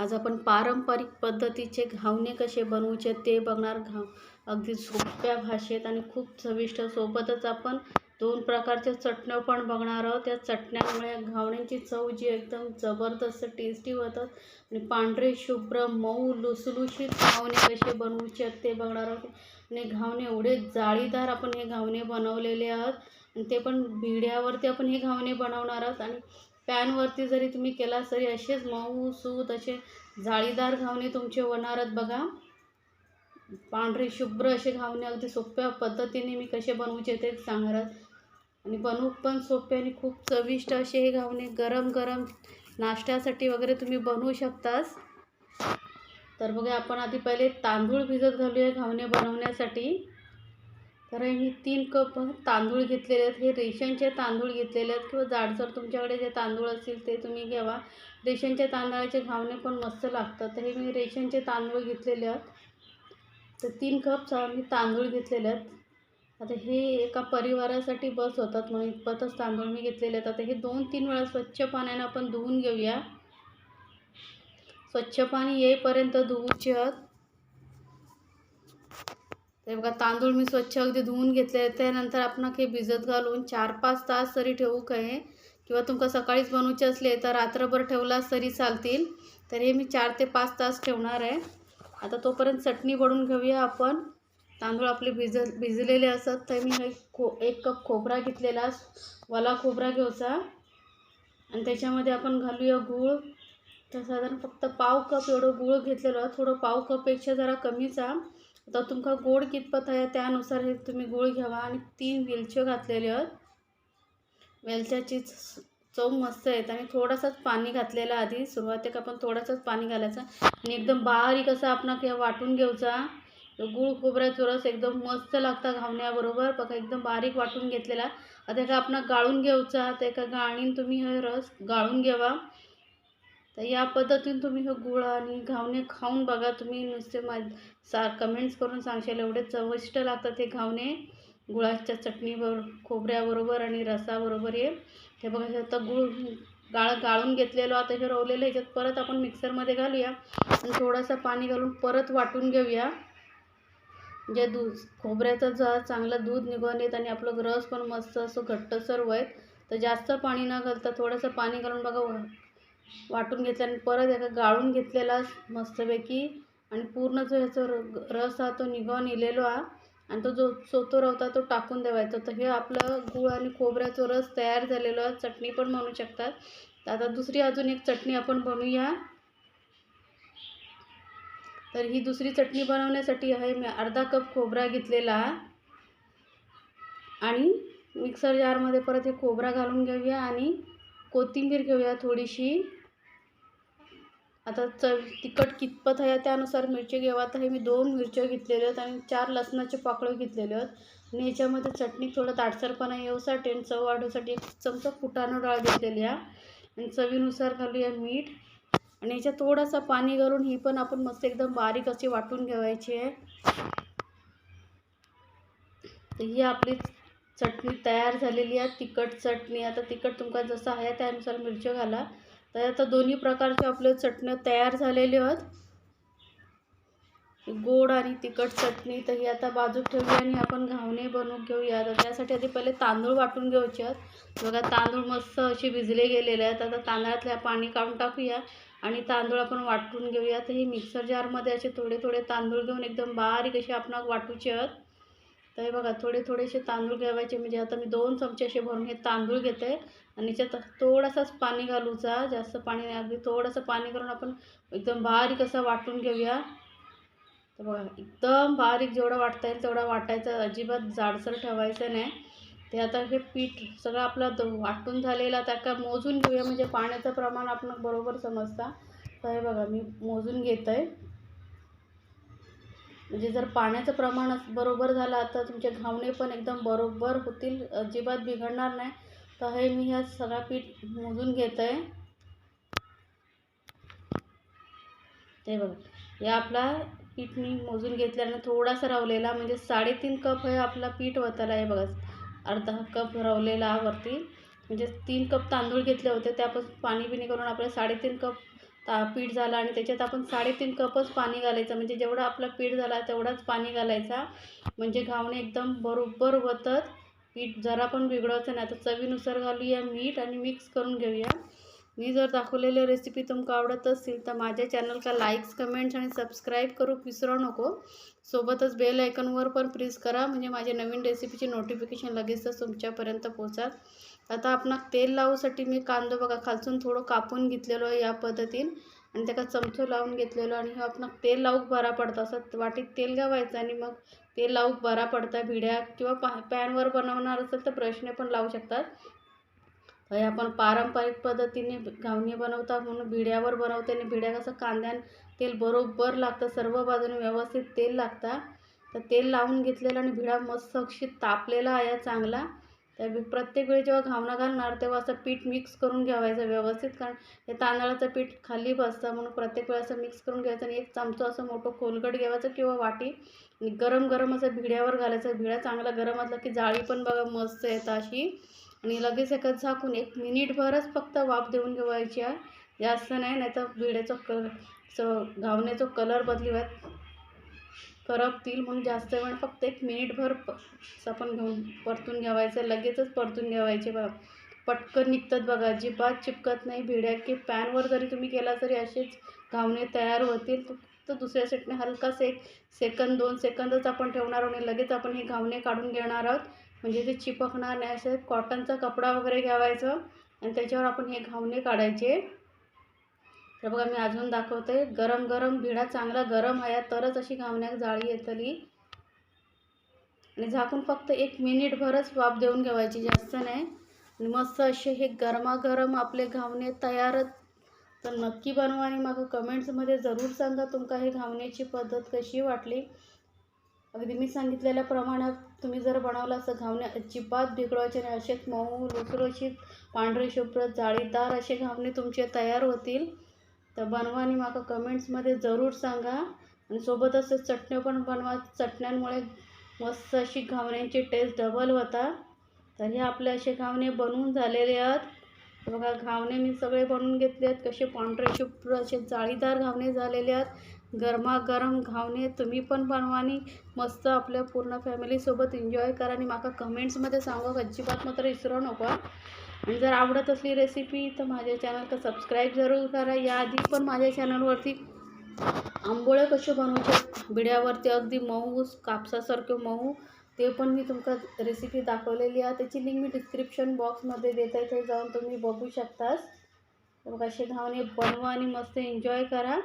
आज आपण पारंपरिक पद्धतीचे घावणे कसे बनवूचे ते बघणार घाव अगदी सोप्या भाषेत आणि खूप चविष्ट. सोबतच आपण दोन प्रकारच्या चटण्या पण बघणार आहोत. त्या चटण्यामुळे घावण्यांची चव जी एकदम जबरदस्त टेस्टी होतात. आणि पांढरे शुभ्र मऊ लुसलुशीत घावणे कसे बनवूचे आहेत ते बघणार आहोत. आणि घावणे एवढे जाळीदार आपण हे घावणे बनवलेले आहोत. आणि ते पण भिड्यावरती आपण हे घावणे बनवणार आहोत. आणि पॅनवरती जरी तुम्ही केला तरी असेच मऊ सूत असे जाळीदार घावणे तुमचे होणारच बघा. पांढरे शुभ्र असे घावणे अगदी सोप्या पद्धतीने मी कसे बनवूचे ते सांगणार. आणि बनवू पण सोपे आणि खूप चविष्ट असे हे घावणे गरम गरम नाश्त्यासाठी वगैरे तुम्ही बनवू शकतास. तर बघा आपण आधी पहिले तांदूळ भिजत घालूया घावणे बनवण्यासाठी. तर हे मी तीन कप तांदूळ घेतलेले आहेत. हे रेशनचे तांदूळ घेतलेले आहेत किंवा जाडसर तुमच्याकडे जे तांदूळ असतील ते तुम्ही घ्यावा. रेशनच्या तांदळाचे घावणे पण मस्त लागतात. तर हे मी रेशनचे तांदूळ घेतलेले आहेत. तर तीन कप मी तांदूळ घेतलेले आहेत. आता हे एका परिवारासाठी बस होतात म्हणून इतपतच तांदूळ मी घेतलेले आहेत. आता हे दोन तीन वेळा स्वच्छ पाण्यानं आपण धुवून घेऊया. स्वच्छ पाणी येईपर्यंत धुवूचे आहेत ते बघा तांदूळ मी स्वच्छ अगदी धुवून घेतले त्यानंतर आपण हे भिजत घालून चार पाच तास तरी ठेवू काय किंवा तुमका सकाळीच बनवूचे असले तर रात्रभर ठेवलास तरी चालतील. तर हे मी चार ते पाच तास ठेवणार आहे. आता तोपर्यंत चटणी बनवून घेऊया आपण. तांदूळ आपले भिज भिजलेले असतात तर मी एक खो एक कप खोबरा घेतलेला वाला खोबरा घ्यायचा आणि त्याच्यामध्ये आपण घालूया गूळ. तर साधारण फक्त पाव कप एवढं गूळ घेतलेलं थोडं पाव कपपेक्षा जरा कमीचा. आता तुमका गोड कितपत आहे त्यानुसार हे तुम्ही गूळ घ्यावा आणि तीन वेलच्यो घातलेल्या आहेत. वेलच्याची चव मस्त आहेत आणि थोडासाच पाणी घातलेला आधी सुरुवातीक आपण थोडासाच पाणी घालायचं आणि एकदम बारीक असं आपण हे वाटून घ्यायचा. गूळ खोबऱ्याचा रस एकदम मस्त लागता घावण्याबरोबर. बघा एकदम बारीक वाटून घेतलेला. आता एका आपण गाळून घ्यायचा तर एका गाळणीन तुम्ही हे रस गाळून घ्यावा. तर या पद्धतीने तुम्ही हे गुळ आणि घावणे खाऊन बघा. तुम्ही नुसते मा सा कमेंट्स करून सांगशाल एवढे चविष्ट लागतात हे घावणे. गुळाच्या चटणीबरोबर खोबऱ्याबरोबर आणि रसाबरोबर हे. हे बघा आता गुळ गाळ गाळून घेतलेलो. आता हे रवलेलं ह्याच्यात परत आपण मिक्सरमध्ये घालूया. आणि थोडंसं पाणी घालून परत वाटून घेऊया. जे दूध खोबऱ्याचं जा चांगलं दूध निघून येत आणि आपलं रस पण मस्त असं घट्टसर होईल तर जास्त पाणी न घालता थोडंसं पाणी घालून बघा. वाटून घेतल्याने परत एका गाळून घेतलेला मस्तपैकी आणि पूर्ण जो ह्याचा रस हा तो निघून इलेलो हा आणि तो जो सोतो होता तो टाकून द्यावायचा तर हे आपलं गूळ आणि खोबऱ्याचा रस तयार झालेलो आहे. चटणी पण बनवू शकतात. तर आता दुसरी अजून एक चटणी आपण बनवूया. तर ही दुसरी चटणी बनवण्यासाठी आहे. मी अर्धा कप खोबरा घेतलेला आणि मिक्सर जारमध्ये परत हे खोबरा घालून घेऊया आणि कोथिंबीर घेऊया थोडीशी. आता चव तिखट कितपत आहे त्यानुसार मिरची घेवा तर हे मी दोन मिरच्या घेतलेल्या आहेत आणि चार लसणाचे पाकळं घेतलेले आहेत. आणि ह्याच्यामध्ये चटणी थोडं ताटसरपणा येऊसाठी आणि चव वाढवसाठी एक चमचा फुटाणं डाळ घेतलेली आहे. आणि चवीनुसार घालूया मीठ. आणि ह्याच्यात थोडासा पाणी घालून ही पण आपण मस्त एकदम बारीक अशी वाटून घ्यायची आहे. तर ही आपली चटणी तयार झालेली आहे. तिखट चटणी. आता तिखट तुमका जसं आहे त्यानुसार मिरच्या घाला. तर आता दोन्ही प्रकारचे आपल्या चटण्या तयार झालेले आहेत. गोड आणि तिखट चटणी तर ही आता बाजूक ठेवूया आणि आपण घावणे बनवून घेऊया. तर त्यासाठी आधी पहिले तांदूळ वाटून घ्यायचे आहेत. बघा तांदूळ मस्त असे भिजले गेलेले आहेत. आता तांदळातल्या पाणी काढून टाकूया आणि तांदूळ आपण वाटून घेऊया. तर हे मिक्सर जारमध्ये असे थोडे थोडे तांदूळ घेऊन एकदम बारीक असे आपण वाटूचे आहेत. तर हे बघा थोडे थोडेसे तांदूळ घ्यावायचे म्हणजे आता मी दोन चमचे असे भरून हे तांदूळ घेते. आणि याच्यात थोडासाच पाणी घालूचा जास्त पाणी नाही अगदी थोडंसं पाणी करून आपण एकदम बारीक असं वाटून घेऊया. तर बघा एकदम बारीक जेवढं वाटता येईल तेवढा वाटायचं अजिबात जाडसर ठेवायचं नाही. ते आता हे पीठ सगळं आपलं वाटून झालेलं त्या का मोजून घेऊया म्हणजे पाण्याचं प्रमाण आपण बरोबर समजता. तर हे बघा मी मोजून घेत आहे म्हणजे जर पाण्याचं प्रमाण बरोबर झालं तर तुमचे घावणे पण एकदम बरोबर होतील अजिबात बिघडणार नाही. तर हे मी ह्या सगळा पीठ मोजून घेत आहे ते बघा. या आपला पीठ मी मोजून घेतल्यानं थोडासा रवलेला म्हणजे साडेतीन कप हे आपला पीठ वताला आहे बघा. अर्धा कप रवलेला वरती. म्हणजे तीन कप तांदूळ घेतले होते त्यापासून पाणी बिणी करून आपल्याला साडेतीन कप ता पीठ झालं आणि त्याच्यात आपण साडेतीन कपच पाणी घालायचं. म्हणजे जेवढं आपलं पीठ झाला तेवढाच पाणी घालायचा. म्हणजे घावणे एकदम बरोबर होतात पीठ जरा पण बिघडवायचं नाही. आता चवीनुसार घालूया मीठ आणि मिक्स करून घेऊया. मी जर दाखवलेली रेसिपी तुमका आवडत असतील तर माझ्या चॅनलला लाईक्स कमेंट्स आणि सबस्क्राईब करू विसरू नको. सोबतच बेल आयकनवर पण प्रेस करा. म्हणजे माझ्या नवीन रेसिपीची नोटिफिकेशन लगेचच तुमच्यापर्यंत पोहोचाल. आता आपण तेल लावूसाठी मी कांदो बघा खालसून थोडं कापून घेतलेलो आहे या पद्धतीन. आणि त्याका चमचो लावून घेतलेलो आणि हे आपण तेल लावूक बरा पडतं. असं वाटीत तेल घावायचं आणि मग तेल लावूक बरा पडता. भिड्या किंवा पा पॅनवर बनवणार असेल तर ब्रशने पण लावू शकतात. हे आपण पारंपरिक पद्धतीने घावणी बनवता म्हणून भिड्यावर बनवते आणि भिड्या कसं कांद्यान तेल बरोबर लागतं सर्व बाजूने व्यवस्थित तेल लागतं. तर तेल लावून घेतलेलं आणि भिडा मस्त अक्षी तापलेला आहे चांगला. त्या प्रत्येक वेळी जेव्हा घावणं घालणार तेव्हा असं पीठ मिक्स करून घ्यावायचं व्यवस्थित. कारण हे तांदळाचं पीठ खाली बसतं म्हणून प्रत्येक वेळा असं मिक्स करून घ्यायचं आणि एक चमचा असं मोठं खोलगट घ्यायचं किंवा वाटी. गरम गरम असं भिड्यावर घालायचं. भिड्या चांगला गरम असला की जाळी पण बघा मस्त येतं अशी. आणि लगेच एकच झाकून एक मिनिटभरच फक्त वाफ देऊन घेवायची आहे. जास्त नाही नाही तर भिड्याचं कलर स घावण्याचा कलर बदलिवात करपतील म्हणून जास्त वेळ फक्त एक मिनिटभर प आपण घेऊन परतून घ्यावायचं. लगेचच परतून घ्यावायचे बघा. पटकन निघतात बघा. अजिबात चिपकत नाही. भिड्या की पॅनवर जरी तुम्ही केला तरी असेच घावणे तयार होतील. फक्त दुसऱ्या सेटने हलकाच एक सेकंद दोन सेकंदच आपण ठेवणार आहोत आणि लगेच आपण हे घावणे काढून घेणार आहोत. म्हणजे ते चिपकणार नाही. असं कॉटनचा कपडा वगैरे घ्यावायचं आणि त्याच्यावर आपण हे घावणे काढायचे. तर बघा मी अजून दाखवते. गरम गरम भिडा चांगला गरम आहे तरच अशी घावण्याक जाळी येतली. आणि झाकून फक्त एक मिनिटभरच वाफ देऊन घेवायची जास्त नाही. आणि मस्त असे हे गरमागरम आपले घावणे तयारच तर नक्की बनवा आणि मग कमेंट्समध्ये जरूर सांगा तुमका हे घावण्याची पद्धत कशी वाटली. अगदी मी सांगितलेल्या प्रमाणात तुम्ही जर बनवलं असं घावणे अजिबात बिघडवायचे नाही. असेच मऊ लुसरोशीत पांढरे शुभ्र जाळीदार असे घावणे तुमचे तयार होतील. तर बनवा आणि माका कमेंट्समध्ये जरूर सांगा. आणि सोबतच चटण्या पण बनवा. चटण्यांमुळे मस्त अशी घावण्यांची टेस्ट डबल होता. तर हे आपले असे घावणे बनवून झालेले आहेत. बघा घावणे मी सगळे बनवून घेतले आहेत. कसे पांढरे शुभ्र असे जाळीदार घावणे झालेले आहेत. गरमागरम घावणे तुम्ही पण बनवा आणि मस्त आपल्या पूर्ण फॅमिलीसोबत एन्जॉय करा आणि माका कमेंट्समध्ये सांगा. अजिबात मात्र विसरू नको. आणि जर आवडत असली रेसिपी तर माझ्या चॅनलला सबस्क्राईब जरूर करा. याआधी पण माझ्या चॅनलवरती आंबोळे कसे बनवायचे बिड्यावरती अगदी मऊ कापसासारखे मऊ ते पण मी तुमका रेसिपी दाखवलेली आहे. त्याची लिंक मी डिस्क्रिप्शन बॉक्समध्ये देत आहे ते जाऊन तुम्ही बघू शकतास. तर असे धावणे बनवा आणि मस्त एन्जॉय करा.